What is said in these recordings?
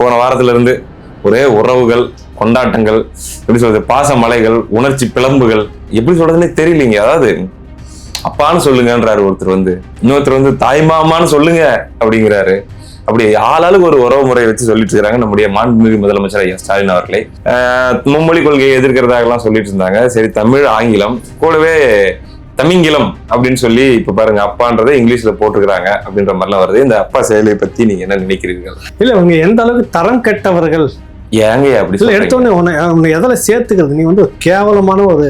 போன வாரத்துல இருந்து ஒரே உறவுகள் கொண்டாட்டங்கள் எப்படி சொல்றது பாச மலைகள் உணர்ச்சி பிளம்புகள் எப்படி சொல்றதுன்னே தெரியலீங்க. அதாவது அப்பான்னு சொல்லுங்கன்றாரு ஒருத்தர் வந்து. இன்னொருத்தர் வந்து தாய்மாமான்னு சொல்லுங்க அப்படிங்கிறாரு. அப்படி ஆளாளுக்கு ஒரு உறவு முறையை வச்சு சொல்லிட்டு இருக்கிறாங்க நம்முடைய மாண்புமிகு முதலமைச்சர் ஐயா ஸ்டாலின் அவர்களை. மும்மொழி கொள்கையை எதிர்க்கிறதாகலாம் சொல்லிட்டு இருந்தாங்க. சரி தமிழ் ஆங்கிலம் கூடவே தமிங்கிலம் அப்படின்னு சொல்லி இப்ப பாருங்க அப்பான்றதை இங்கிலீஷ்ல போட்டுக்கிறாங்க அப்படின்ற மாதிரிலாம் வருது. இந்த அப்பா செயலை பத்தி நீங்க என்ன நினைக்கிறீர்கள்? இல்ல இவங்க எந்த அளவுக்கு தரம் கெட்டவர்கள்? ஏங்க அப்படி இல்ல சொல்றீங்க? எடுத்த உடனே உன்னை உன்னை எதில் சேர்த்துக்கிறது? நீ வந்து கேவலமான ஒரு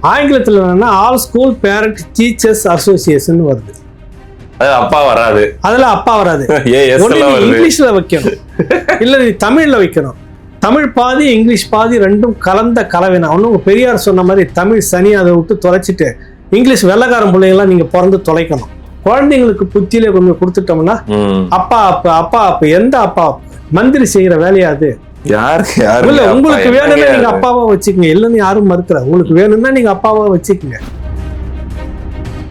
ஆங்கிலத்தில் என்னன்னா all school parent teachers association வருது. அதாவது அப்பா வராது. அதுல அப்பா வருது. இங்கிலீஷ்ல வைக்கணும். இல்ல நீ தமிழ்ல வைக்கணும். தமிழ் பாதி இங்கிலீஷ் பாதி ரெண்டும் கலந்த கலவைனா ஒன்றும் பெரியார் சொன்ன மாதிரி தமிழ் சனி அதை விட்டு தொலைச்சிட்டு இங்கிலீஷ் வெள்ளக்காரன் பிள்ளைங்களாம் நீங்க பிறந்து தொலைக்கணும் குழந்தைங்களுக்கு புத்தியிலே கொஞ்சம் கொடுத்துட்டோம்னா. அப்பா அப்ப அப்பா அப்ப எந்த அப்பா? மந்திரி செய்யற வேலையா அது இல்ல? உங்களுக்கு வேணும்னா நீங்க? அப்பாவா வச்சுக்கங்க இல்லைன்னு யாரும் மறுக்கல உங்களுக்கு வேணும்னா நீங்க அப்பாவா வச்சுக்கங்க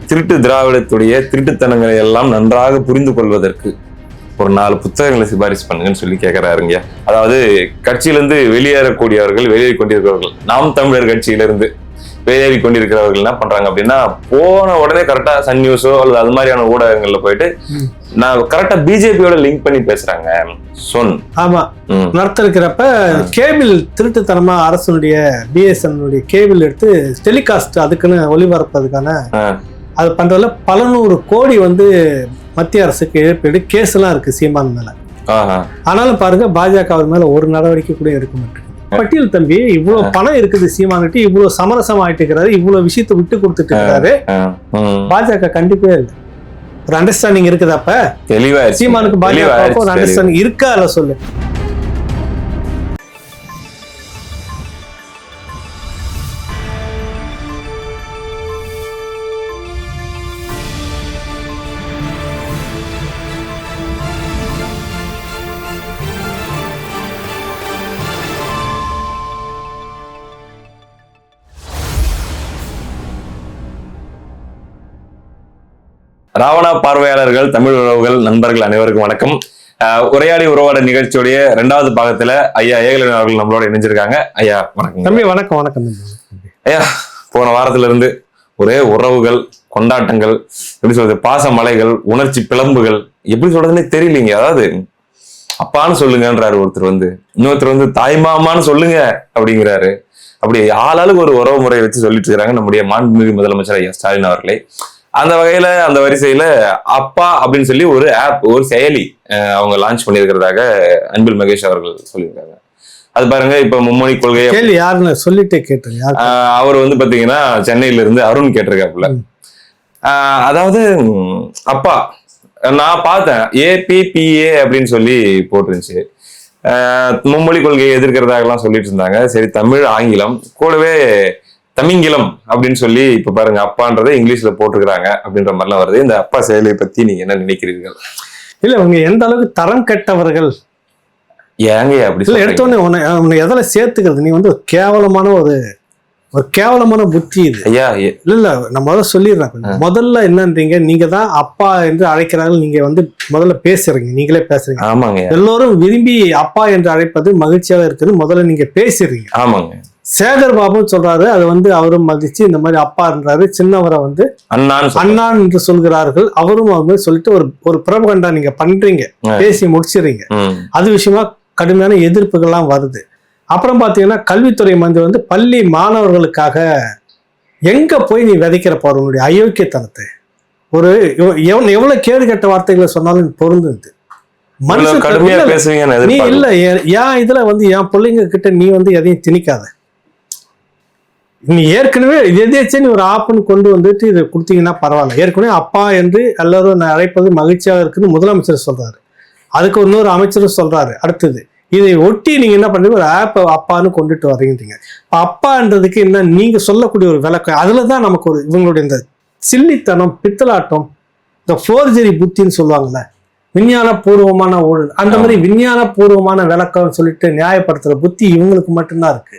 திருட்டு திராவிடத்துடைய திருட்டுத்தனங்களை எல்லாம் நன்றாக புரிந்து கொள்வதற்கு ஒரு நாலு புத்தகங்களை சிபாரிசு பண்ணுங்கன்னு சொல்லி கேட்கிறாருங்க அதாவது கட்சியிலிருந்து வெளியேறக்கூடியவர்கள் வெளியேறி கொண்டிருக்கிறவர்கள் நாம் தமிழர் கட்சியிலிருந்து வெளியேறி கொண்டிருக்கிறவர்கள் என்ன பண்றாங்க அப்படின்னா போன உடனே கரெக்டா சன் நியூஸோ அல்லது அது மாதிரியான ஊடகங்கள்ல போயிட்டு. நான் கரெக்டா பிஜேபியோட லிங்க் பண்ணி பேசுறாங்க சொன் ஆமா ம். நடத்திருக்கிறப்ப கேபிள் திருட்டுத்தனமா அரசனுடைய பிஎஸ்என்னுடைய கேபிள் எடுத்து டெலிகாஸ்ட் அதுக்குன்னு ஒளிபரப்பதுக்கான. அது பண்றதுல பல நூறு கோடி வந்து மத்திய அரசுக்கு இழப்பீடு கேஸ் எல்லாம் இருக்கு சீமான் மேல. ஆனாலும் பாருங்க பாஜக அவர் மேல ஒரு நடவடிக்கை கூட எடுக்க மாட்டேங்குது. பட்டியல் தம்பி இவ்வளவு பணம் இருக்குது சீமான்கிட்ட இவ்வளவு சமரசம் ஆயிட்டு இருக்கிறாரு இவ்வளவு விஷயத்தை விட்டு கொடுத்துட்டு இருக்கிறாரு. பாஜக கண்டிப்பே இல்லை. ஒரு அண்டர்ஸ்டாண்டிங் இருக்குது அப்ப? சீமானுக்கு பாஜக ஒரு. அண்டர்ஸ்டாண்டிங் இருக்கா இல்ல சொல்லு? ராவணா பார்வையாளர்கள் தமிழ் உறவுகள் நண்பர்கள் அனைவருக்கும் வணக்கம். உரையாடி உறவாட நிகழ்ச்சியுடைய இரண்டாவது பாகத்துல ஐயா ஏகலன் அவர்கள் நம்மளோட இணைஞ்சிருக்காங்க. ஐயா வணக்கம் தம்பி வணக்கம் வணக்கம் ஐயா போன வாரத்துல இருந்து ஒரே உறவுகள் கொண்டாட்டங்கள் எப்படி சொல்றது பாச மலைகள் உணர்ச்சி பிளம்புகள் எப்படி சொல்றதுன்னே தெரியலீங்க. அதாவது அப்பான்னு சொல்லுங்கன்றாரு ஒருத்தர் வந்து. இன்னொருத்தர் வந்து தாய்மாமான்னு சொல்லுங்க அப்படிங்கிறாரு. அப்படி ஆளாளுக்கு ஒரு உறவு முறையை வச்சு சொல்லிட்டு இருக்காங்க நம்முடைய மாண்புமிகு முதலமைச்சர் ஐயா ஸ்டாலின் அவர்களே. அந்த வகையில அந்த வரிசையில அப்பா அப்படின்னு சொல்லி ஒரு ஆப் ஒரு செயலி அவங்க லான்ச் பண்ணியிருக்கிறதாக அன்பில் மகேஷ் அவர்கள் சொல்லியிருக்காங்க. அது பாருங்க இப்ப மும்மொழி கொள்கை கேள்வி யாருன்னு சொல்லிட்டே ஆஹ் அவர் வந்து பாத்தீங்கன்னா சென்னையில இருந்து அருண் கேட்டிருக்காப்புல. அதாவது அப்பா நான் பார்த்தேன் ஏபிபிஏ அப்படின்னு சொல்லி போட்டுருந்துச்சு. மும்மொழி கொள்கையை எதிர்க்கிறதாகலாம் சொல்லிட்டு இருந்தாங்க. சரி தமிழ் ஆங்கிலம் கூடவே தமிங்கிலம் அப்படின்னு சொல்லி இப்ப பாருங்க அப்பான்றதை இங்கிலீஷ்ல போட்டுக்கிறாங்க அப்படின்ற மாதிரிலாம் வருது. இந்த அப்பா செயலை பத்தி நீங்க என்ன நினைக்கிறீர்கள்? இல்ல இவங்க எந்த அளவுக்கு தரம் கெட்டவர்கள்? ஏங்க அப்படி இல்ல எடுத்த சொல்றீங்க? உடனே உன்னை உன்னை எதில் சேர்த்துக்கிறது? நீ வந்து ஒரு கேவலமான ஒரு ஒரு கேவலமான புத்தி இது. ஐயா இல்ல இல்ல நான் முதல்ல சொல்லிடுறேன். முதல்ல என்னன்றீங்க? நீங்க தான் அப்பா என்று அழைக்கிறார்கள். நீங்க வந்து முதல்ல பேசுறீங்க. நீங்களே பேசுறீங்க. ஆமாங்க. எல்லோரும் விரும்பி அப்பா என்று அழைப்பது மகிழ்ச்சியாக இருக்குது முதல்ல நீங்க பேசுறீங்க ஆமாங்க. சேகர் பாபு சொல்றாரு. அது வந்து அவரும் மதிச்சு இந்த மாதிரி அப்பான்றாரு சின்னவரை வந்து சொல்றேன். அண்ணான் என்று சொல்கிறார்கள். அவரும் அவங்க சொல்லிட்டு ஒரு ஒரு பிரபகண்டா நீங்க பண்றீங்க. பேசி முடிச்சிடுறீங்க அது விஷயமா கடுமையான எதிர்ப்புகள்லாம் வருது. அப்புறம் பாத்தீங்கன்னா கல்வித்துறை மந்திரி வந்து பள்ளி மாணவர்களுக்காக எங்க போய் நீ விதைக்கிற போற உன்னுடைய அயோக்கியத்தனத்தை. ஒரு எவ்- எவ்வளவு கேடு கெட்ட வார்த்தைகளை சொன்னாலும் பொருந்துது. மனுஷன் நீ. இல்ல என் இதுல வந்து என் பிள்ளைங்க கிட்ட நீ வந்து எதையும் திணிக்காத. நீ ஏற்கனவே எதேச்சும் நீ ஒரு ஆப்புன்னு கொண்டு வந்துட்டு இதை கொடுத்தீங்கன்னா பரவாயில்ல. ஏற்கனவே அப்பா என்று எல்லாரும் நான் அழைப்பது மகிழ்ச்சியாக இருக்குன்னு முதலமைச்சர் சொல்றாரு. அதுக்கு இன்னொரு அமைச்சரும் சொல்றாரு. அடுத்தது இதை ஒட்டி நீங்க என்ன பண்றீங்க? ஒரு ஆப் அப்பான்னு கொண்டுட்டு வர்றீங்க இப்ப அப்பான்றதுக்கு என்ன நீங்க சொல்லக்கூடிய ஒரு விளக்கம் அதுல தான் நமக்கு ஒரு இவங்களுடைய இந்த சில்லித்தனம் பித்தலாட்டம் இந்த ஃபோர்ஜரி புத்தின்னு சொல்லுவாங்கல்ல விஞ்ஞான பூர்வமான ஊழல் அந்த மாதிரி விஞ்ஞான பூர்வமான விளக்கம்னு சொல்லிட்டு நியாயப்படுத்துற புத்தி இவங்களுக்கு மட்டும்தான் இருக்கு.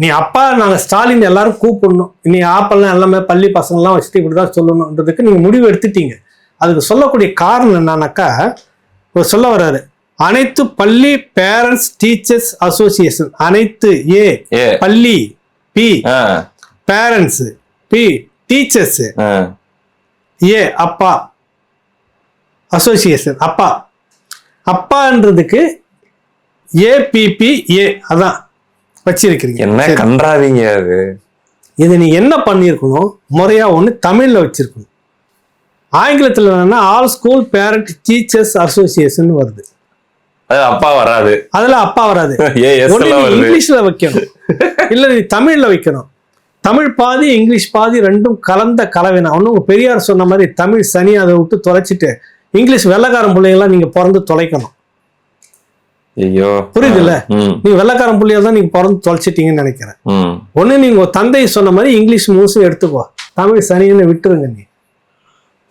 நீ அப்பா நாங்க ஸ்டாலின் எல்லாரும் கூப்பிடணும். நீ ஆப்பெல்லாம் எல்லாமே பள்ளி பசங்கள்லாம் வச்சுட்டு இப்படிதான் சொல்லணுன்றதுக்கு நீங்க முடிவு எடுத்துட்டீங்க. அதுக்கு சொல்லக்கூடிய காரணம் என்னன்னாக்கா ஒரு சொல்ல வர்றாரு. அனைத்து பள்ளி பேரண்ட்ஸ் டீச்சர்ஸ் அசோசியேஷன் அனைத்து ஏ பள்ளி P parents P teachers A அப்பா அசோசியேஷன் அப்பா. அப்பான்றதுக்கு ஏபிபி ஏ அதான். வச்சிருக்கிறீங்க. என்ன சரி. கன்றாவீங்க அது. இது நீ என்ன பண்ணியிருக்கணும்? முறையா ஒன்று தமிழ்ல வச்சிருக்கணும். ஆங்கிலத்தில் என்னன்னா all school parent teachers association வருது. அது அப்பா வராது. அதுல அப்பா வராது. இங்கிலீஷ்ல வைக்கணும். இல்ல நீ தமிழ்ல வைக்கணும். தமிழ் பாதி இங்கிலீஷ் பாதி ரெண்டும் கலந்த கலவைனா ஒன்றும் பெரியார் சொன்ன மாதிரி தமிழ் சனி அதை விட்டு தொலைச்சிட்டு இங்கிலீஷ் வெள்ளக்காரன் பிள்ளைங்களாம் நீங்க பிறந்து தொலைக்கணும். ஐயோ. புரியுதுல்ல? நீ வெள்ளக்காரன் பிள்ளையா தான் நீங்க பிறந்து தொலைச்சிட்டீங்கன்னு நினைக்கிறேன். ஒண்ணு நீங்க தந்தை சொன்ன மாதிரி இங்கிலீஷ் முழுசும் எடுத்துக்கோ. தமிழ் சனின்னு விட்டுருங்க நீ.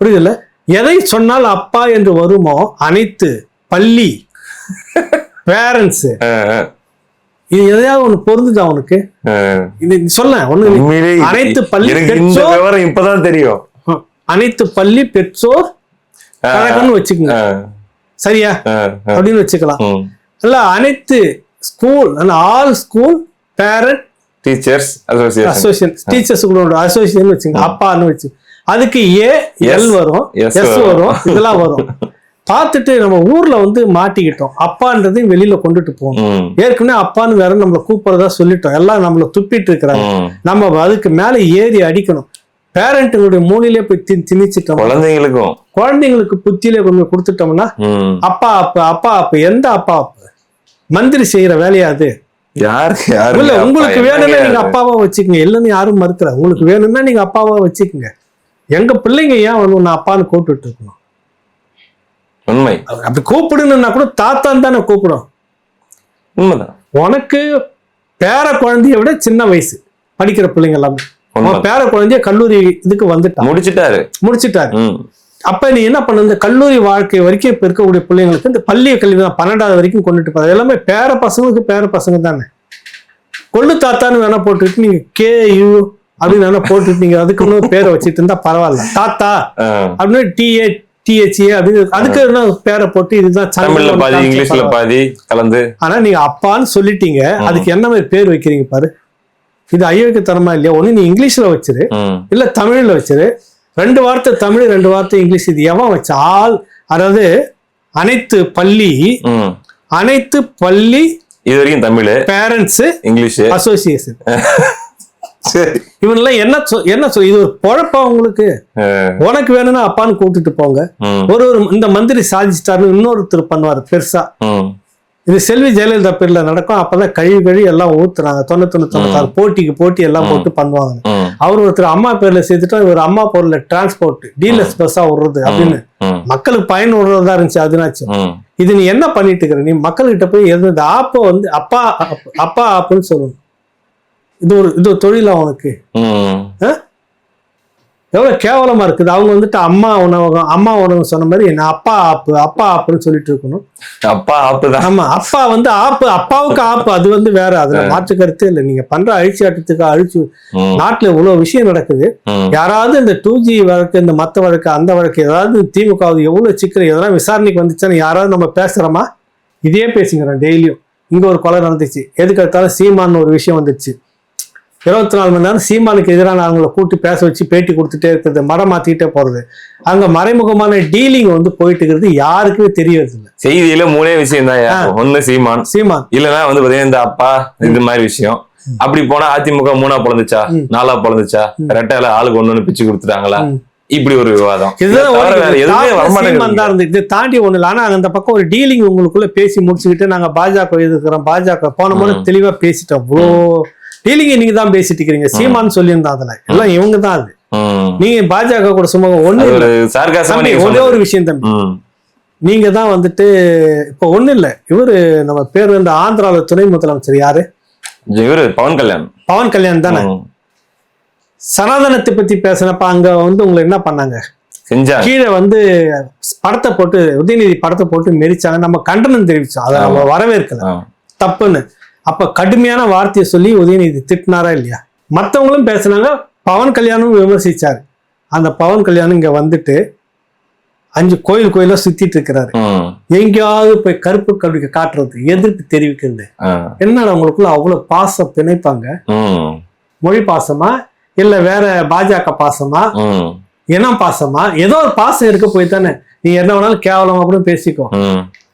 புரியுதுல்ல? எதை சொன்னால் அப்பா என்று வருமோ அனைத்து பள்ளி பேரண்ட்ஸ் இது எதையாவது ஒண்ணு பொருந்துதா ஆ. இது சொல்ல ஒண்ணு அனைத்து பள்ளி பெற்றோர் இப்பதான் தெரியும். அனைத்து பள்ளி பெற்றோர் கழகம்னு வச்சுக்கோங்க. சரியா. அப்படின்னு வச்சுக்கலாம். இல்ல அனைத்து school all school parent teachers association teachers கூட அசோசியேஷன் வச்சுங்க அப்பான்னு வச்சு. அதுக்கு ஏ எல் வரும் எஸ் வரும். இதெல்லாம் வரும். பார்த்துட்டு நம்ம ஊர்ல வந்து மாட்டிக்கிட்டோம். அப்பான்றதையும் வெளியில கொண்டுட்டு போகணும். ஏற்கனவே அப்பான்னு வேற நம்மளை கூப்பிடுறதா சொல்லிட்டோம். எல்லாம் நம்மள துப்பிட்டு இருக்கிறாங்க. நம்ம அதுக்கு மேல ஏறி அடிக்கணும். பேரண்ட்டுங்களுடைய மூலையிலே போய் திணிச்சிட்டோம். குழந்தைங்களுக்கும். குழந்தைங்களுக்கு புத்தியிலே போய் கொடுத்துட்டோம்னா. அப்பா அப்பா அப்பா அப்பா எந்த அப்பா அப்பா மந்திரி செய்யற வேலையா அது? இல்ல உங்களுக்கு வேணும்னா நீங்க? அப்பாவா வச்சுக்கங்க. இல்லைன்னு யாரும் மறுக்கல. உங்களுக்கு வேணும்னா நீங்க அப்பாவா வச்சுக்கோங்க. எங்க பிள்ளைங்க ஏன் வந்து உன்னை அப்பான்னு கூப்பிட்டு இருக்கணும்? உண்மை. அப்படி கூப்பிடுன்னா கூட தாத்தான் தானே கூப்பிடும். உண்மைதான். உனக்கு பேர குழந்தைய விட சின்ன வயசு படிக்கிற பிள்ளைங்க எல்லாமே. பேர குழந்தைய கல்லூரி இதுக்கு வந்துட்டான் முடிச்சிட்டாரு. முடிச்சிட்டாரு. அப்ப நீ என்ன பண்ண? இந்த கல்லூரி வாழ்க்கை வரைக்கும் இப்ப இருக்கக்கூடிய பிள்ளைங்களுக்கு இந்த பள்ளிய கல்வி தான் பன்னெண்டாவது வரைக்கும் கொண்டுட்டு போறது. எல்லாமே பேர பசங்களுக்கு பேர பசங்க தானே. கொள்ளு தாத்தான்னு வேணா போட்டுட்டு நீங்க கே யூ அப்படின்னு வேணா போட்டுட்டு நீங்க அதுக்கு இன்னும் பேரை வச்சுட்டு இருந்தா பரவாயில்ல. தாத்தா. அப்படின்னு டிஏ டிஹெச்ஏ அப்படின்னு அதுக்கு என்ன பேரை போட்டு இதுதான் தமிழ்ல பாதி இங்கிலீஷ்ல. பாதி கலந்து. ஆனா நீங்க அப்பான்னு சொல்லிட்டீங்க. அதுக்கு என்ன மாதிரி பேர் வைக்கிறீங்க பாரு. இது அயோக்கியத்தனமா இல்லையா? ஒண்ணு நீ இங்கிலீஷ்ல வச்சிரு. இல்ல தமிழ்ல வச்சிரு. ரெண்டு வார்த்தை தமிழ் ரெண்டு வார்த்தை இங்கிலீஷ் இது எவன் வச்ச ஆள் அதாவது அனைத்து பள்ளி. அனைத்து பள்ளி இது வரைக்கும் தமிழ் பேரண்ட்ஸ் இங்கிலீஷ் அசோசியேஷன் சரி இவனெல்லாம் என்ன என்ன சொல் இது ஒரு பொழப்பா உங்களுக்கு. உனக்கு வேணும்னா அப்பான்னு கூப்பிட்டுட்டு போங்க. ஒரு ஒரு இந்த மந்திரி சாதிச்சிட்டாருன்னு இன்னொருத்தர் பண்ணுவார் பெருசா. இது செல்வி ஜெயலலிதா பேர்ல நடக்கும். அப்பதான் கழுவி கழுவி எல்லாம் ஊத்துறாங்க. தொண்ணூத்தொன்னு தொண்ணூத்தாறு போட்டிக்கு போட்டி எல்லாம் போட்டு பண்ணுவாங்க. அவர் ஒருத்தர் அம்மா பேர்ல சேர்த்துட்டா இவர் அம்மா பொருள் டிரான்ஸ்போர்ட் டீலர்ஸ் பஸ்ஸா விடுறது அப்படின்னு. மக்களுக்கு பயன் விடுறதா இருந்துச்சு அதுனாச்சும் ம். இது நீ என்ன பண்ணிட்டு இருக்கிற? நீ மக்கள்கிட்ட போய் எது இந்த ஆப்பை வந்து அப்பா அப்- அப்பா ஆப்புன்னு சொல்லணும். இது ஒரு இது ஒரு தொழிலா உனக்கு? ம். எவ்வளவு கேவலமா இருக்குது? அவங்க வந்துட்டு அம்மா உணவகம் அம்மா உணவகம் சொன்ன மாதிரி நான் அப்பா ஆப்பு அப்பா ஆப்புன்னு சொல்லிட்டு இருக்கணும். அப்பா ஆப்புதான் ஆமா அப்பா வந்து ஆப்பு அப்பாவுக்கு ஆப்பு அது வந்து வேற. அதுல மாற்று கருத்தே இல்லை. நீங்க பண்ற அழிச்சு ஆட்டத்துக்கு அழிச்சு. நாட்டுல இவ்வளவு விஷயம் நடக்குது. யாராவது இந்த டூ ஜி வழக்கு இந்த மத்த வழக்கு அந்த வழக்கு ஏதாவது திமுக வது எவ்வளவு சிக்கல் எதனா விசாரணைக்கு வந்துச்சுன்னா யாராவது நம்ம பேசுறோமா? இதே பேசிக்கிறோம் டெய்லியும். இங்க ஒரு கொலை நடந்துச்சு. எதுக்கு எடுத்தாலும் சீமான்னு ஒரு விஷயம் வந்துச்சு. இருபத்தி நாலு மணி நேரம் சீமானுக்கு எதிரான அவங்கள கூட்டி பேச வச்சு பேட்டி கொடுத்துட்டே இருக்கிறது மரம் மாத்திக்கிட்டே போறது. அங்க மறைமுகமான டீலிங் வந்து போயிட்டு இருக்கிறது யாருக்குமே தெரியறது இல்லை செய்தியில மூணே விஷயம் தான் ஒண்ணு சீமான். சீமான். இல்லனா வந்து பாத்தீங்கன்னா இந்த அப்பா இந்த மாதிரி விஷயம். அப்படி போனா அதிமுக மூணா பிறந்துச்சா. நாலா பிறந்துச்சா ரெட்டையில ஆளுக்கு ஒண்ணு பிச்சு கொடுத்துட்டாங்களா. இப்படி ஒரு விவாதம். இதுதான் இதை தாண்டி ஒண்ணு இல்லை ஆனா அந்த பக்கம் ஒரு டீலிங் உங்களுக்குள்ள பேசி முடிச்சுக்கிட்டு நாங்க பாஜக எதிர்க்கிறோம். பாஜக போன முறை ம். தெளிவா பேசிட்டோம். அவ்வளோ டீலிங் நீங்க தான் பேசிட்டு இருக்கிறீங்க. சீமான் சொல்லியிருந்தா அதுல. எல்லாம் இவங்க தான் அது. நீங்க பாஜக கூட சும்மா ஒண்ணு ஒரு ஒரே விஷயம் தம்பி. நீங்க தான் வந்துட்டு இப்ப ஒண்ணு இல்ல. இவரு நம்ம பேர் வந்து ஆந்திரால துணை முதலமைச்சர் யாரு? இவரு பவன் கல்யாண். பவன் கல்யாண் தானே. சனாதனத்தை பத்தி பேசினப்ப அங்க வந்து உங்களை என்ன பண்ணாங்க? கீழே வந்து படத்தை போட்டு உதயநிதி படத்தை போட்டு மெரிச்சாங்க. நம்ம கண்டனம் தெரிவிச்சோம். அதை நம்ம வரவேற்கல. தப்புன்னு. அப்ப கடுமையான வார்த்தையை சொல்லி உதயநிதி திட்டினாரா இல்லையா? மத்தவங்களும் பேசுனாங்க பவன் கல்யாணும் விமர்சிச்சாரு. அந்த பவன் கல்யாணம் இங்க வந்துட்டு அஞ்சு கோயில் கோயிலா சுத்திட்டு இருக்கிறாரு. எங்கேயாவது போய் கருப்பு கல்விக்கு காட்டுறது எதிர்ப்பு தெரிவிக்கிறது என்னடா உங்களுக்குள்ள அவ்வளவு பாசம் பிணைப்பாங்க மொழி பாசமா? இல்ல வேற பாஜக பாசமா? இனம் பாசமா? ஏதோ ஒரு பாசம் இருக்க போய் தானே. நீ என்ன வேணாலும் கேவலமா கூட பேசிக்கோ.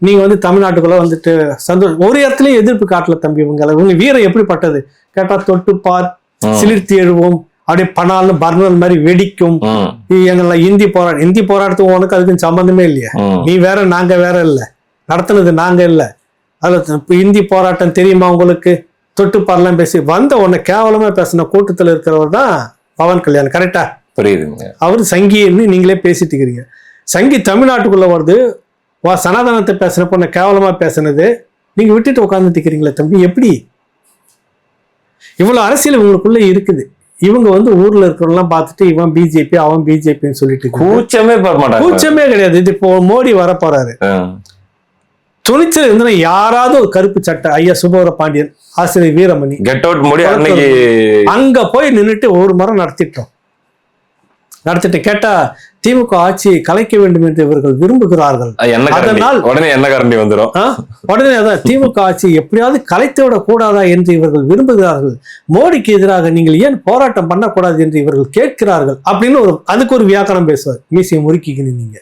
நீங்க வந்து தமிழ்நாட்டுக்குள்ள வந்துட்டு சந்தோஷம் ஒரு இடத்துலயும் எதிர்ப்பு காட்டல தம்பி இவங்களை. இவங்க வீரம் எப்படிப்பட்டது? கேட்டா தொட்டு பார். சிலிர்த்தி எழுவோம். அப்படியே பணாலும் பர்னர் மாதிரி வெடிக்கும். எங்களை இந்தி போராட்டம் இந்தி போராட்டத்துக்கு உனக்கு அதுக்கு சம்பந்தமே இல்லையா. நீ வேற நாங்க வேற இல்ல. நடத்துனது நாங்க இல்ல. அதுல இந்தி போராட்டம் தெரியுமா உங்களுக்கு? தொட்டு பாரலாம் பேசி வந்த உன்னை கேவலமா பேசின கூட்டத்துல இருக்கிறவர் தான் பவன் கல்யாண். கரெக்டா புரியுதுங்க. அவர் சங்கின்னு நீங்களே பேசிட்டு இருக்கிறீங்க சங்கி தமிழ்நாட்டுக்குள்ள வருது. வா சனாதனத்தை பேசுறப்ப உன்னை கேவலமா பேசுனது. நீங்க விட்டுட்டு இருக்கிறீங்களே தம்பி எப்படி? இவ்வளவு அரசியல் இவங்களுக்குள்ள இருக்குது. இவங்க வந்து ஊர்ல இருக்கிறவங்கலாம் பார்த்துட்டு இவன் பிஜேபி அவன் பிஜேபின்னு சொல்லிட்டு. கூச்சமே கூச்சமே கிடையாது. இது இப்போ மோடி வர போறாரு துணிச்சல் இருந்தனா யாராவது ஒரு கருப்பு சட்டை ஐயா சுபவர பாண்டியன் ஆசிரியர் வீரமணி. கெட் அவுட் முடி அங்க போய் நின்னுட்டு ஒரு முறை நடத்திட்டோம். நடத்திட்டு கேட்டா திமுக ஆட்சியை கலைக்க வேண்டும் என்று இவர்கள் விரும்புகிறார்கள். அதனால் உடனே என்ன கரண்டி வந்துரும்? ஆ? உடனே அதான் திமுக ஆட்சி எப்படியாவது கலைத்து விடக் கூடாதா என்று இவர்கள் விரும்புகிறார்கள். மோடிக்கு எதிராக நீங்கள் ஏன் போராட்டம் பண்ணக்கூடாது என்று இவர்கள் கேட்கிறார்கள். அப்படின்னு ஒரு அதுக்கு ஒரு வியாக்கணம் பேசுவார். மீசையை முறுக்கிக்கணும் நீங்க.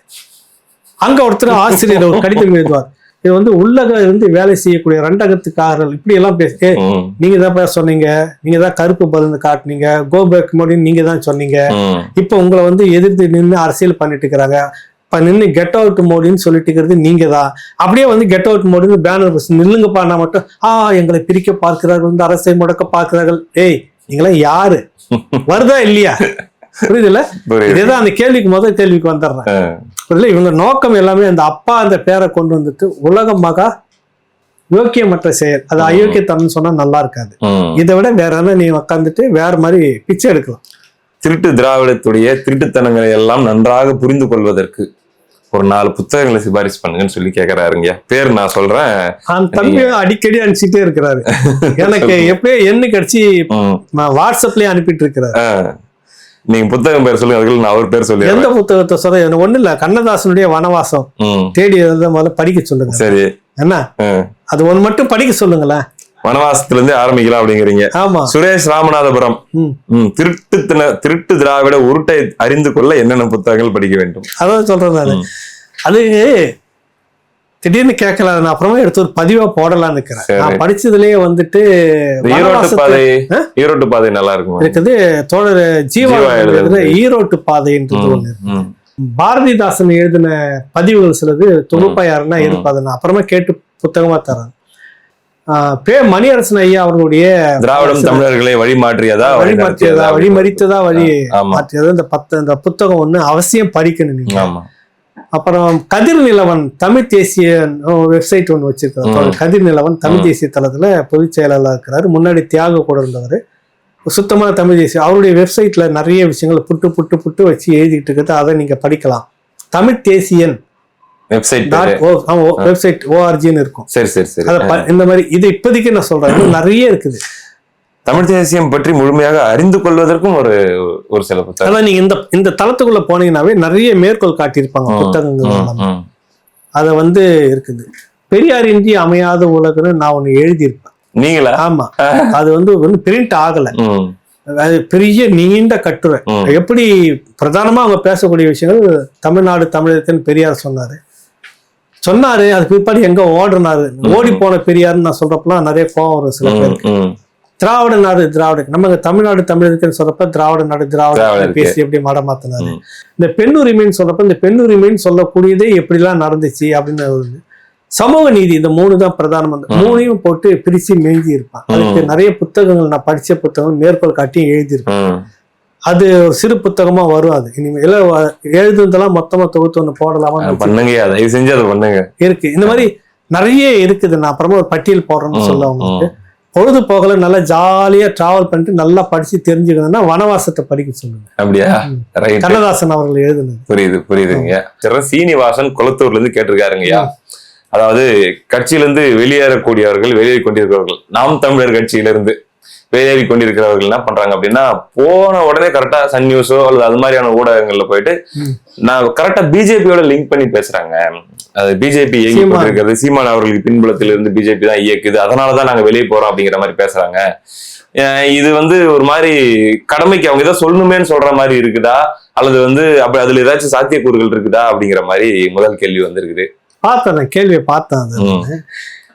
அங்க ஒருத்தர் ஆசிரியர் ஒரு கடிதம் எழுதுவார். இது வந்து உள்ளக இருந்து வேலை செய்யக்கூடிய ரெண்டகத்துக்காரர்கள் இப்படி எல்லாம் பேச. நீங்க தான் சொன்னீங்க. நீங்க தான் கருப்பு பருந்து காட்டுனீங்க. கோபேக் மோடின்னு நீங்க தான் சொன்னீங்க இப்போ உங்களை வந்து எதிர்த்து நின்று அரசியல் பண்ணிட்டு இருக்கிறாங்க. இப்ப நின்று கெட் அவுட் மோடின்னு சொல்லிட்டு இருக்கிறது நீங்க தான் அப்படியே வந்து கெட் அவுட் மோடின்னு பேனர் நில்லுங்கப்பா நான் மட்டும் ஆ எங்களை பிரிக்க பார்க்கிறார்கள் வந்து அரசை முடக்க பார்க்கிறார்கள். ஏய் நீங்களாம் யாரு? வருதா இல்லையா? புரியுதுல்ல? புரியுது. இதுதான் அந்த கேள்விக்கு முதல் கேள்விக்கு வந்துடுறேன். ஆ, புரியல இவங்க நோக்கம் எல்லாமே அந்த அப்பா அந்த பேரை கொண்டு வந்துட்டு உலக மகா யோக்கியமற்ற செயல். அது அயோக்கியத்தனம்னு சொன்னா நல்லா இருக்காது. இதை விட வேற என்ன நீ உட்காந்துட்டு வேற மாதிரி பிச்சை எடுக்கலாம். திருட்டு திராவிடத்துடைய திருட்டுத்தனங்களை எல்லாம் நன்றாக புரிந்து கொள்வதற்கு ஒரு நாலு புத்தகங்களை சிபாரிசு பண்ணுங்கன்னு சொல்லி கேக்குறாருங்க பேர் நான் சொல்றேன். தம்பியும் அடிக்கடி அனுப்பிச்சிட்டே இருக்கிறாரு. எனக்கு எப்பயோ எண்ணு கிடைச்சி வாட்ஸ்அப்லயே அனுப்பிட்டு இருக்கிறாரு. நீங்க புத்தகம் பேர் சொல்லுங்க அதுக்குள்ள நான் அவர் பேர் எந்த சொல்லிடுறேன் புத்தகத்தை சொல்ற எனக்கு ஒண்ணு இல்ல கண்ணதாசனுடைய வனவாசம். தேடி முதல்ல படிக்க சொல்லுங்க. சரி. என்ன. அது ஒண்ணு மட்டும் படிக்க சொல்லுங்களேன். வனவாசத்துல இருந்து ஆரம்பிக்கலாம் அப்படிங்கிறீங்க. ஆமா. சுரேஷ் ராமநாதபுரம். திருட்டு திருட்டு திராவிட உருட்டை அறிந்து கொள்ள என்னென்ன புத்தகங்கள் படிக்க வேண்டும்? அதான் சொல்றேன். அது திடீர்னு கேட்கல நான் அப்புறமா எடுத்து ஒரு பதிவா போடலாம்னு இருக்கிறேன். நான் படிச்சதுலயே வந்துட்டு ஈரோட்டு பாதை? ஈரோட்டு பாதை நல்லா இருக்கும்? இருக்குது. தோழர் ஜீவா எழுதுறது. எழுதுற ஈரோட்டு பாதைன்றது ஒண்ணு பாரதிதாசன் எழுதின பதிவுகள் சிலது தொகுப்பா யாருன்னா ம். இருப்பா அதை நான் அப்புறமா கேட்டு புத்தகமா தரேன். ஆஹ் பே. மணியரசன் ஐயா அவர்களுடைய திராவிடம் தமிழர்களை வழி மாற்றியதா வழி மாற்றியதா வழி மாற்றியதா? இந்த பத்து இந்த புத்தகம் ஒண்ணு அவசியம் படிக்கணும் நீங்க. ஆமா. அப்புறம் கதிர் நிலவன் தமிழ் தேசிய வெப்சைட் ஒன்று வச்சிருக்காரு. கதிர் நிலவன் தமிழ். தேசிய தளத்துல பொதுச் செயலாளர் இருக்கிறாரு. முன்னாடி தியாக கூட இருந்தவர். சுத்தமான தமிழ் தேசிய அவருடைய வெப்சைட்ல நிறைய விஷயங்களை புட்டு புட்டு புட்டு வச்சு எழுதிட்டு இருக்கிறது அதை நீங்க படிக்கலாம். தமிழ் தேசியன். வெப்சைட் வெப்சைட் ஓஆர்ஜின்னு இருக்கும். சரி சரி சரி. இந்த மாதிரி இது இப்போதைக்கு நான் சொல்றேன். நிறைய இருக்குது. தமிழ் தேசியம் பற்றி முழுமையாக அறிந்து கொள்வதற்கும் ஒரு ஒரு சில புத்தகம். அதான் நீங்க இந்த இந்த தளத்துக்குள்ள போனீங்கன்னாவே நிறைய மேற்கோள் காட்டியிருப்பாங்க புத்தகங்கள். அதை வந்து இருக்குது. பெரியார் இன்றி அமையாத உலகன்னு நான் ஒண்ணு எழுதியிருப்பேன். நீங்களா? ஆமா. அது வந்து ஒன்றும் பிரிண்ட் ஆகல. அது பெரிய நீண்ட கட்டுரை. எப்படி பிரதானமா அவங்க பேசக்கூடிய விஷயங்கள் தமிழ்நாடு தமிழகத்தின் பெரியார் சொன்னாரு. சொன்னாரு அது பிற்பாடு எங்க ஓடுனாரு. ஓடி போன பெரியார்னு நான் சொல்றப்பலாம் நிறைய கோவம் வரும் சில பேர் ம், ம். திராவிட நாடு திராவிட நம்ம தமிழ்நாடு தமிழகத்தின்னு சொல்றப்ப திராவிட நாடு திராவிட. பேசி எப்படி மடமாத்தினாரு ம். இந்த பெண்ணுரிமைன்னு சொல்றப்ப இந்த பெண்ணுரிமைன்னு சொல்லக்கூடியதே எப்படிலாம் நடந்துச்சு அப்படின்னு சமூக நீதி இந்த மூணு தான் பிரதானம் அந்த. மூணையும் போட்டு பிரிச்சு மேய்ஞ்சி இருப்பான். அதுக்கு நிறைய புத்தகங்கள் நான் படிச்ச புத்தகங்கள் மேற்கோள் காட்டி எழுதியிருப்பேன். அது ஒரு சிறு புத்தகமா வரும் அது. இனிமேல் எழுதுனதெல்லாம் மொத்தமா தொகுத்து ஒண்ணு போடலாமா பண்ணுங்க தயவு செஞ்சு அதை பண்ணுங்க. இருக்கு. இந்த மாதிரி நிறைய இருக்குது. நான் அப்புறமா ஒரு பட்டியல் போடுறேன்னு சொல்ல உங்களுக்கு. பொழுது போகல நல்லா ஜாலியா டிராவல் பண்ணிட்டு நல்லா படிச்சு தெரிஞ்சுக்கணும்னா வனவாசத்தை படிக்க சொல்லுங்க. அப்படியா? கண்ணதாசன் அவர்கள் எழுதுனது. புரியுது புரியுதுங்க சீனிவாசன் குளத்தூர்ல இருந்து கேட்டிருக்காருங்கய்யா. அதாவது கட்சியிலிருந்து வெளியேறக்கூடியவர்கள் வெளியேறி கொண்டிருக்கிறவர்கள் நாம் தமிழர் கட்சியிலிருந்து வேறேறி கொண்டிருக்கிறவர்கள் என்ன பண்றாங்க அப்படின்னா போன உடனே கரெக்டா சன் நியூஸோ அல்லது அது மாதிரியான ஊடகங்கள்ல போயிட்டு. நான் கரெக்டா பிஜேபியோட லிங்க் பண்ணி பேசுறாங்க. அது பிஜேபி இயங்கி சீமான். அவர்களுக்கு பின்புலத்தில் இருந்து பிஜேபி தான் இயக்குது. அதனாலதான் நாங்க வெளியே போறோம் அப்படிங்கிற மாதிரி பேசுறாங்க. இது வந்து ஒரு மாதிரி கடமைக்கு அவங்க ஏதோ சொல்லணுமேன்னு சொல்ற மாதிரி இருக்குதா? அல்லது வந்து அப்படி அதுல ஏதாச்சும் சாத்தியக்கூறுகள் இருக்குதா? அப்படிங்கிற மாதிரி முதல் கேள்வி வந்திருக்குது. பார்த்தேன் நான் கேள்வியை பார்த்தேன் அது.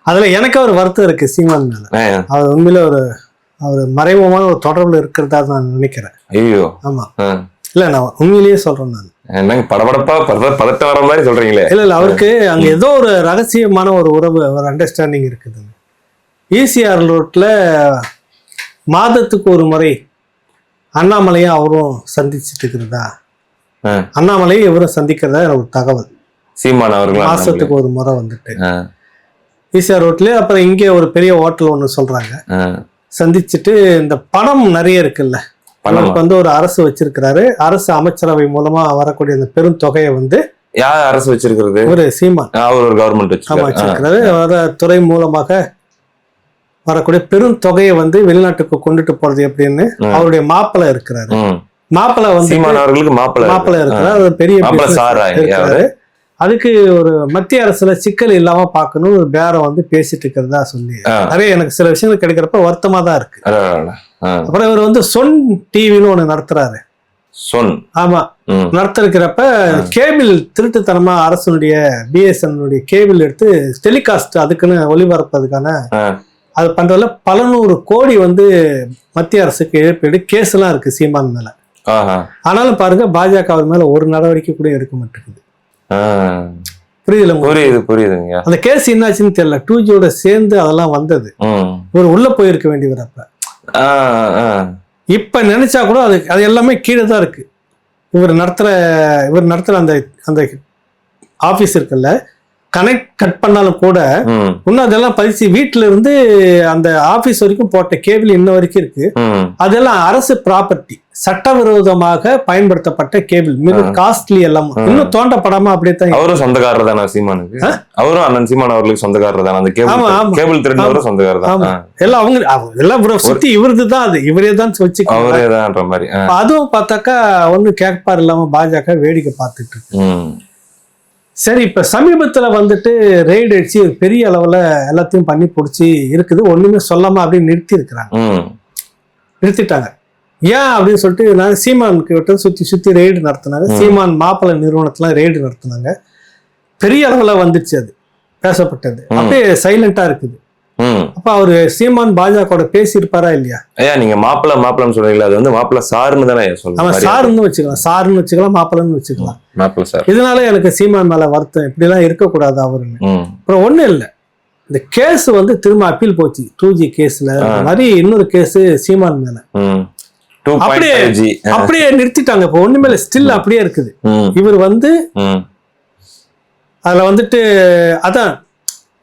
அதுல எனக்கு ஒரு வருத்தம் இருக்கு சீமான் மேல. அவர் உண்மையில ஒரு அவர் மறைமுகமான ஒரு தொடர்புல இருக்கிறதா நான் நினைக்கிறேன். ஐயோ. ஆமா. இல்ல நான் உண்மையிலேயே சொல்றேன் நான். என்னங்க படபடப்பா பத- பதட்டம் வர மாதிரி சொல்றீங்களே. இல்ல இல்ல அவருக்கு அங்க ஏதோ ஒரு ரகசியமான ஒரு உறவு ஒரு அண்டர்ஸ்டாண்டிங் இருக்குது. ஈசிஆர் ரோட்ல மாதத்துக்கு ஒரு முறை அண்ணாமலையும் அவரும் சந்திச்சுட்டு இருக்கிறதா? அண்ணாமலையும் இவரும் சந்திக்கிறதா? ஒரு தகவல். சீமான் அவர்கள் மாசத்துக்கு ஒரு முறை வந்துட்டு. ஈசிஆர் ரோட்லயே அப்புறம் இங்கே ஒரு பெரிய ஹோட்டல் ஒன்று சொல்றாங்க. சந்திச்சுட்டு இந்த பணம் நிறைய இருக்குல்ல? அவருக்கு வந்து ஒரு அரசு வச்சிருக்கிறாரு. அரசு அமைச்சரவை மூலமா வரக்கூடிய அந்த பெரும் தொகையை வந்து யார் அரசு வச்சிருக்கிறது? ஒரு சீமான். அவர் ஒரு கவர்மெண்ட் வச்சிருக்கிறாரு. வர துறை மூலமாக வரக்கூடிய பெரும் தொகையை வந்து வெளிநாட்டுக்கு கொண்டுட்டு போறது எப்படின்னு. அவருடைய மாப்பிள்ளை இருக்கிறாரு. மாப்பிள்ளை வந்து மாப்பிள்ளை இருக்கிறார். பெரிய மாப்பிள்ளை business சாரா இருக்கிறாரு. அதுக்கு ஒரு மத்திய அரசுல சிக்கல் இல்லாம பார்க்கணும் ஒரு பேரம் வந்து பேசிட்டு இருக்கிறதா சொல்லி. நிறைய எனக்கு சில விஷயங்கள் கிடைக்கிறப்ப வருத்தமா தான் இருக்கு. அப்புறம் இவர் வந்து சொன் டிவின்னு ஒண்ணு நடத்துறாரு. சொன். ஆமா. நடத்திருக்கிறப்ப கேபிள் திருட்டுத்தனமா அரசனுடைய பிஎஸ்என்னுடைய கேபிள் எடுத்து டெலிகாஸ்ட் அதுக்குன்னு ஒளிபரப்பதுக்கான அது பண்றதுல பல நூறு கோடி வந்து மத்திய அரசுக்கு இழப்பீடு கேஸ் எல்லாம் இருக்கு சீமான் மேல. ஆனாலும் பாருங்க பாஜக அவர் மேல ஒரு நடவடிக்கை கூட எடுக்க மாட்டேங்குது. புரியுதுல? புரியுது புரியுதுங்க அந்த கேஸ் என்னாச்சுன்னு தெரியல டூ ஜியோட சேர்ந்து அதெல்லாம் வந்தது. இவர் உள்ள போயிருக்க வேண்டியவர் அப்ப. இப்ப நினைச்சா கூட அது அது எல்லாமே கீழே தான் இருக்கு இவர் நடத்துற இவர் நடத்துற அந்த அந்த ஆபீஸ் இருக்குல்ல கனெக்ட் கட் பண்ணாலும் கூட. இன்னும் அதெல்லாம் பதிச்சு வீட்டுல இருந்து அந்த ஆபீஸ் வரைக்கும் போட்ட கேபிள் இன்ன வரைக்கும் இருக்கு. அதெல்லாம் அரசு ப்ராப்பர்ட்டி சட்டவிரோதமாக பயன்படுத்தப்பட்ட கேபிள் மிக காஸ்ட்லி எல்லாம் இன்னும் தோண்டப்படாம அப்படியே தான். அவரும் சொந்தக்காரர் தானே சீமானுக்கு அவரும் அண்ணன் சீமான் அவர்களுக்கு சொந்தக்காரர் தானே அந்த கேபிள். கேபிள் திருடினவரும் சொந்தக்காரர் தான். எல்லாம் அவங்க எல்லாம் சுத்தி இவரது தான் அது இவரே தான் வச்சுக்கோங்க அவரே தான்ன்ற மாதிரி. அதுவும் பார்த்தாக்கா ஒன்றும் கேட்பார் இல்லாம பாஜக வேடிக்கை பார்த்துட்டு இருக்கு. சரி இப்ப சமீபத்துல வந்துட்டு ரெய்டு அடிச்சு பெரிய அளவுல எல்லாத்தையும் பண்ணி பிடிச்சி இருக்குது. ஒண்ணுமே சொல்லாம அப்படியே நிறுத்தி இருக்கிறாங்க. நிறுத்திட்டாங்க. ஏன் அப்படின்னு சொல்லிட்டு நான் சீமான் கிட்ட சுத்தி சுத்தி ரெய்டு நடத்தினாங்க. சீமான் மாப்பிள்ளை நிறுவனத்துல ரெய்டு நடத்தினாங்க. பெரிய அளவுல வந்துச்சு அது. பேசப்பட்டது. அப்படியே சைலண்டா இருக்குது. அப்ப அவரு சீமான் பாஜக பேசியிருப்பாரா இல்லையா? ஐயா நீங்க மாப்பிள்ள மாப்பிள்ளன்னு சொல்றீங்களா அது வந்து மாப்பிள்ள சாருன்னு தானே சொல்லுங்க சாருன்னு வச்சுக்கலாம். சாருன்னு வச்சுக்கலாம் மாப்பிள்ளைன்னு வச்சுக்கலாம். மாப்பிள்ள சார். இதனால எனக்கு சீமான் மேல வருத்தம். இப்படிலாம் இருக்கக்கூடாது அவருன்னு. அப்புறம் ஒண்ணும் இல்லை. இந்த கேஸ் வந்து திரும்ப அப்பீல் போச்சு. டூ ஜி கேஸ்ல. மாதிரி இன்னொரு கேஸ் சீமான் மேல. ம். 2.5 அப்படியே அப்படியே நிறுத்திட்டாங்க. இப்போ ஒண்ணுமே இல்லை. ஸ்டில் அப்படியே இருக்குது. இவர் வந்து. அதுல வந்துட்டு அதான்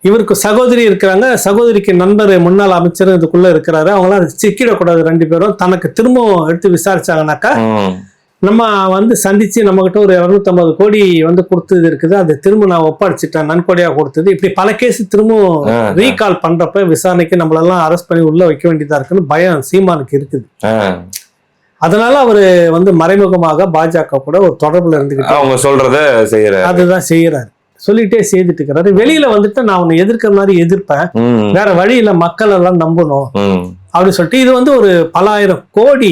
இவருக்கு சகோதரி இருக்கிறாங்க. சகோதரிக்கு நண்பர் முன்னாள் அமைச்சர் இதுக்குள்ள இருக்கிறாரு. அவங்களாம் சிக்கிடக்கூடாது ரெண்டு பேரும். தனக்கு திரும்பவும் எடுத்து விசாரிச்சாங்கனாக்கா. நம்ம வந்து சந்திச்சு நம்ம கிட்ட ஒரு 250 கோடி வந்து கொடுத்தது இருக்குது. அது திரும்ப நான் ஒப்படைச்சிட்டேன். நன்கொடையா கொடுத்தது. இப்படி பல கேஸ் திரும்பவும். ரீகால் பண்றப்ப விசாரணைக்கு நம்மளெல்லாம் அரெஸ்ட் பண்ணி உள்ள வைக்க வேண்டியதா இருக்குன்னு பயம் சீமானுக்கு இருக்குது. அதனால அவரு வந்து மறைமுகமாக பாஜக கூட ஒரு தொடர்புல இருந்துகிட்டு அவங்க சொல்றத செய்யற அதுதான் செய்யறாரு. சொல்லிட்டே செய்துட்டு இருக்கிறாரு வெளியில வந்துட்டு நான் உன்னை எதிர்க்கிற மாதிரி எதிர்ப்பேன். வேற வழி இல்ல மக்கள் எல்லாம் நம்பணும். அப்படின்னு சொல்லிட்டு இது வந்து ஒரு பலாயிரம் கோடி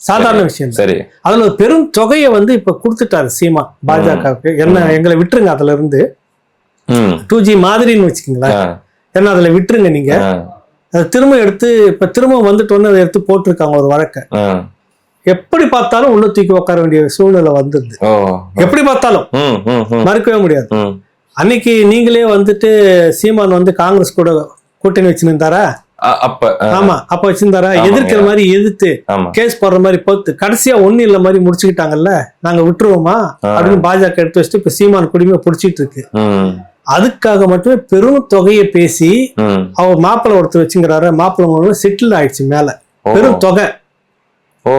சாதாரண விஷயம். சரி அதுல ஒரு பெரும் தொகையை வந்து இப்ப கொடுத்துட்டாரு சீமா பாஜகவுக்கு என்ன எங்களை விட்டுருங்க அதுல இருந்து. டூ ஜி மாதிரின்னு வச்சுக்கீங்களேன். ஏன்னா அதுல விட்டுருங்க நீங்க. அதை திரும்ப எடுத்து இப்ப திரும்ப வந்துட்டோன்னு அதை எடுத்து போட்டிருக்காங்க ஒரு வழக்க. எப்படி பார்த்தாலும் உள்ள தூக்கி உட்கார வேண்டிய சூழ்நிலை வந்துருது எப்படி பார்த்தாலும். மறுக்கவே முடியாது. அன்னைக்கு நீங்களே வந்துட்டு சீமான் வந்து காங்கிரஸ் கூட கூட்டணி வச்சிருந்தாரா அப்ப. ஆமா அப்ப வச்சிருந்தாரா. எதிர்க்கிற மாதிரி எதிர்த்து கேஸ் போடுற மாதிரி பொறுத்து கடைசியா ஒண்ணு இல்ல மாதிரி முடிச்சுக்கிட்டாங்கல்ல நாங்க விட்டுருவோமா. அப்படின்னு பாஜக எடுத்து வச்சுட்டு இப்ப சீமான் குடிமை பிடிச்சிட்டு இருக்கு. அதுக்காக மட்டுமே பெரும் தொகையை பேசி. அவர் மாப்பிள்ளை ஒருத்தர் வச்சுங்கிறாரு மாப்பிள்ளை செட்டில் ஆயிடுச்சு மேல. பெரும் தொகை ஓ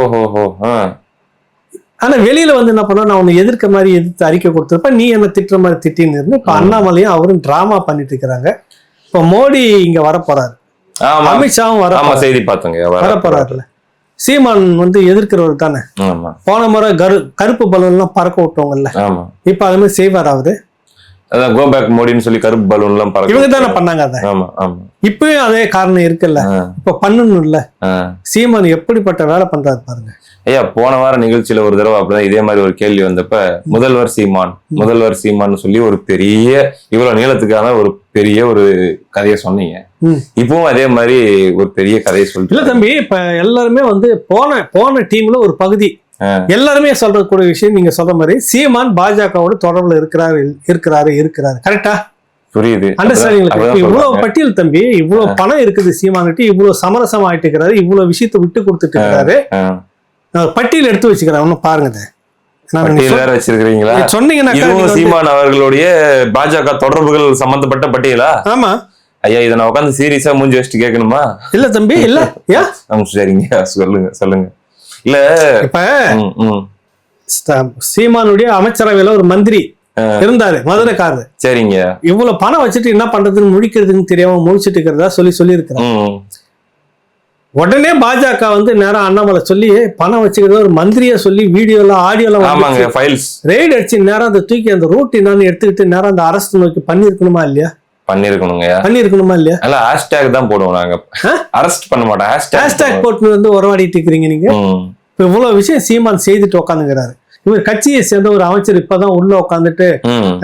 ஹோ ஹோ அஹ். ஆனா வெளியில வந்து என்ன பண்ணா நான் உன்னை எதிர்க்க மாதிரி எதிர்த்து அறிக்கை கொடுத்திருப்ப நீ என்ன திட்டுற மாதிரி திட்டின்னு இருந்து இப்ப அண்ணாமலையும் அவரும் டிராமா பண்ணிட்டு இருக்கிறாங்க. இப்ப மோடி இங்க வர போறாரு ஆமா அமித்ஷாவும் வர ஆமா செய்தி பார்த்தோங்க. வர- வரப்போறாருல. சீமான் வந்து எதிர்க்கிறவர் தானே? போன முறை கரு கருப்பு பலூன்லாம் பறக்க விட்டவங்கல்ல. இப்ப அது மாதிரி செய்வார் அவரு? அதான் கோ பேக் மோடின்னு சொல்லி கருப்பு பலூன் எல்லாம் பறக்க இவங்க தானே பண்ணாங்க அதை. இப்பயும் அதே காரணம் இருக்குல்ல. இப்ப பண்ணணும்ல. சீமான் எப்படிப்பட்ட வேலை பண்றாரு பாருங்க. ஐயா போன வார நிகழ்ச்சியில ஒரு தடவை அப்படிதான் இதே மாதிரி ஒரு கேள்வி வந்தப்ப முதல்வர் சீமான் முதல்வர் சீமான் சொல்லி ஒரு பெரிய இவ்வளவு நீளத்துக்கான ஒரு பெரிய ஒரு கதையை சொன்னீங்க. இப்பவும் அதே மாதிரி ஒரு பெரிய கதையை இல்ல சொல்லிட்டு தம்பி இப்ப எல்லாருமே வந்து போன போன டீம்ல ஒரு பகுதி. எல்லாருமே சொல்றக்கூடிய விஷயம் நீங்க சொல்ற மாதிரி சீமான் பாஜகவோட தொடர்புல இருக்கிறாரு இருக்கிறாரு இருக்கிறாரு. கரெக்டா புரியுது. அண்டர்ஸ்டாண்டிங் இவ்வளவு. பட்டியல் தம்பி இவ்வளவு பணம் இருக்குது சீமான்கிட்ட இவ்வளவு சமரசம் ஆயிட்டு இருக்கிறாரு இவ்வளவு விஷயத்தை விட்டு கொடுத்துட்டு இருக்கிறாரு. பட்டியல் எடுத்து வச்சுக்கிறேன். ஒன்னும் பாருங்க பட்டியல் வேற வச்சிருக்கீங்களா சொ- சொன்னீங்கன்னாக்கா நீங்க இதுவும் சீமான் அவர்களுடைய பாஜக தொடர்புகள் சம்பந்தப்பட்ட பட்டியலா? ஆமா. ஐயா இதை நான் உட்காந்து சீரியஸா மூஞ்சி வச்சுட்டு கேட்கணுமா? இல்ல தம்பி இல்ல. சரிங்க. சொல்லுங்க சொல்லுங்க. இல்ல இப்ப சீமானுடைய அமைச்சரவையில ஒரு மந்திரி இருந்தாரு மதுரைக்காரரு. சரிங்க. இவ்வளவு பணம் வச்சுட்டு என்ன பண்றதுன்னு முழிக்கிறதுன்னு தெரியாம முழிச்சிட்டு இருக்கிறதா சொல்லி சொல்லி ம், உடனே பாஜக வந்து நேரம் அண்ணாமலை சொல்லி பணம் வச்சுக்கிறத ஒரு மந்திரியா சொல்லி வீடியோல ஆடியோல ஃபைல்ஸ் ரெய்டு அடிச்சு நேரம் அந்த தூக்கி அந்த ரூட் என்னன்னு எடுத்துக்கிட்டு நேரம் அந்த அரசு நோக்கி பண்ணிருக்கணுமா இல்லையா? பண்ணிருக்கணுங்க பண்ணிருக்கணுமா இல்லையா? அல்ல ஹேஷ்டேக் தான் போடுவோம் நாங்க. அரெஸ்ட் பண்ண மாட்டோம் ஹேஷ்டாக் போட்டு வந்து உறவாடிட்டு இருக்கிறீங்க நீங்க. இப்ப இவ்வளவு விஷயம் சீமான் செய்துட்டு உட்காந்துங்கிறாரு இவர் கட்சியை சேர்ந்த ஒரு அமைச்சர் இப்பதான் உள்ள உட்காந்துட்டு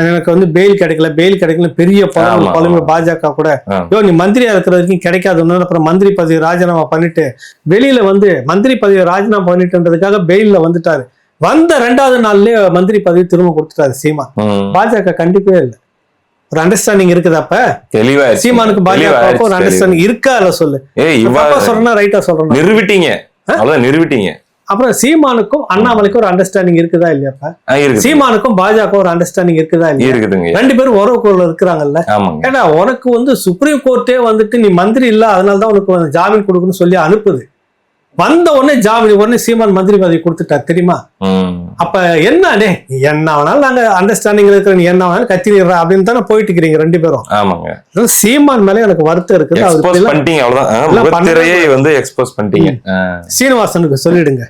எனக்கு வந்து பெயில் கிடைக்கல பெயில் கிடைக்கல பெரிய பழம். பாஜக கூட. யோ நீ மந்திரியா இருக்கிற வரைக்கும் கிடைக்காதுன்னு அப்புறம் மந்திரி பதவி ராஜினாமா பண்ணிட்டு வெளியில வந்து மந்திரி பதவி ராஜினாமா பண்ணிட்டுன்றதுக்காக பெயில்ல வந்துட்டாரு. வந்த ரெண்டாவது நாள்லயே மந்திரி பதவி திரும்ப கொடுத்துட்டாரு சீமா. பாஜக கண்டிப்பே இல்லை. ஒரு அண்டர்ஸ்டாண்டிங் இருக்குதா அப்ப. தெளிவா சீமானுக்கு பாஜக ஒரு அண்டர்ஸ்டாண்டிங் இருக்கா இல்ல சொல்லு. சொல்றேன்னா ரைட்டா சொல்றேன் நிறுவிட்டீங்க அவ்வளவுதான் நிறுவிட்டீங்க அப்புறம் சீமானுக்கும் அண்ணாமலைக்கும் ஒரு அண்டர்ஸ்டாண்டிங் இருக்குதா இல்லையாப்பா சீமானுக்கும் பாஜக ஒரு அண்டர்ஸ்டாண்டிங் இருக்குதா இல்லையா? இருக்குதுங்க. ரெண்டு பேரும் உறவுக்குள்ள இருக்கிறாங்கல்ல. ஆமாங்க. ஏன்னா உனக்கு வந்து சுப்ரீம் கோர்ட்டே வந்துட்டு நீ மந்திரி இல்ல அதனால தான் உனக்கு ஜாமீன் கொடுக்கணும்னு சொல்லி அனுப்புது. வந்த உடனே ஜாமீன் உடனே சீமான் மந்திரி பதவி கொடுத்துட்டார் தெரியுமா. அப்ப என்ன டே என்ன வேணாலும் நாங்க அண்டர்ஸ்டாண்டிங் இருக்கிற நீ என்ன வேணாலும் கத்திடுறா அப்படின்னு தானே போயிட்டு இருக்கிறீங்க ரெண்டு பேரும். ஆமாங்க. சீமான் மேல எனக்கு வருத்தம் இருக்குது. அவர் பண்ணிட்டீங்க அவ்வளவுதான். வந்து எக்ஸ்போஸ் பண்ணிட்டீங்க. சீனிவாசனுக்கு சொல்லிடுங்க.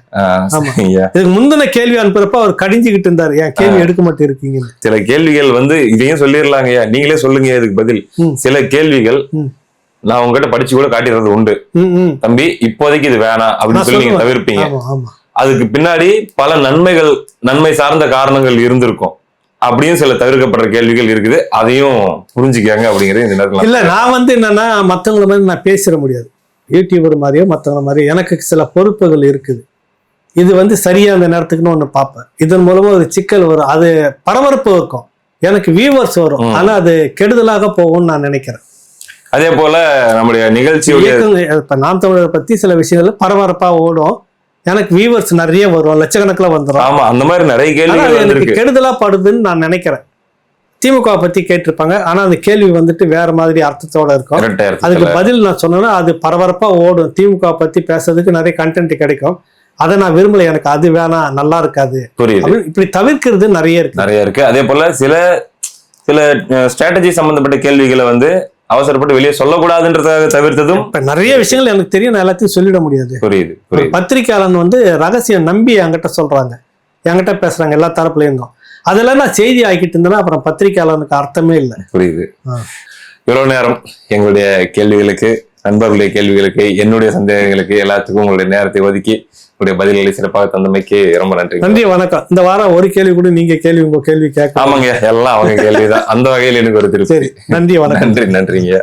ஆமா. இதுக்கு முந்தின கேள்வி அனுப்புறப்ப அவர் கடிஞ்சுக்கிட்டு இருந்தாரு. ஏன் கேள்வி எடுக்க மாட்டே இருக்கீங்க சில கேள்விகள் வந்து இதையும் சொல்லிடலாங்கய்யா. நீங்களே சொல்லுங்க இதுக்கு பதில். சில கேள்விகள். நான் உங்ககிட்ட படிச்சு கூட காட்டிடுறது உண்டு. தம்பி இப்போதைக்கு இது வேணாம் அப்படின்னு சொல்லி நீங்க. தவிர்ப்பீங்க. அதுக்கு பின்னாடி பல நன்மைகள் நன்மை சார்ந்த காரணங்கள் இருந்திருக்கும். அப்படியும் சில தவிர்க்கப்படுற கேள்விகள் இருக்குது. அதையும் புரிஞ்சுக்கங்க அப்படிங்கிறது இந்த நேரத்துல இல்ல நான் வந்து என்னன்னா மத்தவங்கள மாதிரி நான் பேசிட முடியாது. யூடியூபர் மாதிரியோ மத்தவங்கள மாதிரியோ எனக்கு சில பொறுப்புகள் இருக்குது. இது வந்து சரியா அந்த நேரத்துக்குன்னு ஒண்ணு பார்ப்பேன். இதன் மூலமா ஒரு சிக்கல் வரும். அது பரபரப்பு இருக்கும். எனக்கு வியூவர்ஸ் வரும். ஆனா அது கெடுதலாக போகும்னு நான் நினைக்கிறேன். அதே போல நம்முடைய நிகழ்ச்சியுடைய இப்ப நான் தமிழர் பத்தி சில விஷயங்கள் பரபரப்பா ஓடும். எனக்கு வியூவர்ஸ் நிறைய வரும் லட்சக்கணக்கில் வந்துடும் ஆமா அந்த மாதிரி நிறைய அது எனக்கு கெடுதலா படுதுன்னு நான் நினைக்கிறேன். திமுக பத்தி கேட்டிருப்பாங்க ஆனா அந்த கேள்வி வந்துட்டு வேற மாதிரி அர்த்தத்தோட இருக்கும். அதுக்கு பதில் நான் சொன்னேன்னா அது பரபரப்பா ஓடும். திமுக பத்தி பேசுறதுக்கு நிறைய கண்டென்ட் கிடைக்கும். அதை நான் விரும்பல எனக்கு அது வேணாம் நல்லா இருக்காது. புரியுது. இப்படி தவிர்க்கிறது நிறைய இருக்கு. நிறைய இருக்கு. அதே போல சில சில ஸ்ட்ராட்டஜி சம்பந்தப்பட்ட கேள்விகளை வந்து அவசரப்பட்டு வெளியே சொல்லக்கூடாதுன்றதாக தவிர்த்ததும் இப்ப நிறைய விஷயங்கள் எனக்கு தெரியும் நான் எல்லாத்தையும் சொல்லிட முடியாது. புரியுது புரியுது. பத்திரிக்கையாளன் வந்து ரகசியம் நம்பி என்கிட்ட சொல்றாங்க. என்கிட்ட பேசுறாங்க எல்லா தரப்புல இருந்தும். அதெல்லாம் நான் செய்தி ஆக்கிட்டு இருந்தேன்னா அப்புறம் பத்திரிக்கையாளனுக்கு அர்த்தமே இல்லை. புரியுது. இவ்வளவு நேரம் எங்களுடைய கேள்விகளுக்கு நண்பர்களுடைய கேள்விகளுக்கு என்னுடைய சந்தேகங்களுக்கு எல்லாத்துக்கும் உங்களுடைய நேரத்தை ஒதுக்கி உங்களுடைய பதில்களை சிறப்பாக தந்தமைக்கு ரொம்ப நன்றி நன்றி வணக்கம். இந்த வாரம் ஒரு கேள்வி கூட நீங்க கேள்வி உங்க கேள்வி கேட்க ஆமாங்க எல்லாம் அவங்க கேள்விதான். அந்த வகையில் எனக்கு ஒரு திருப்தி. சரி நன்றி வணக்கம். நன்றி நன்றிங்க.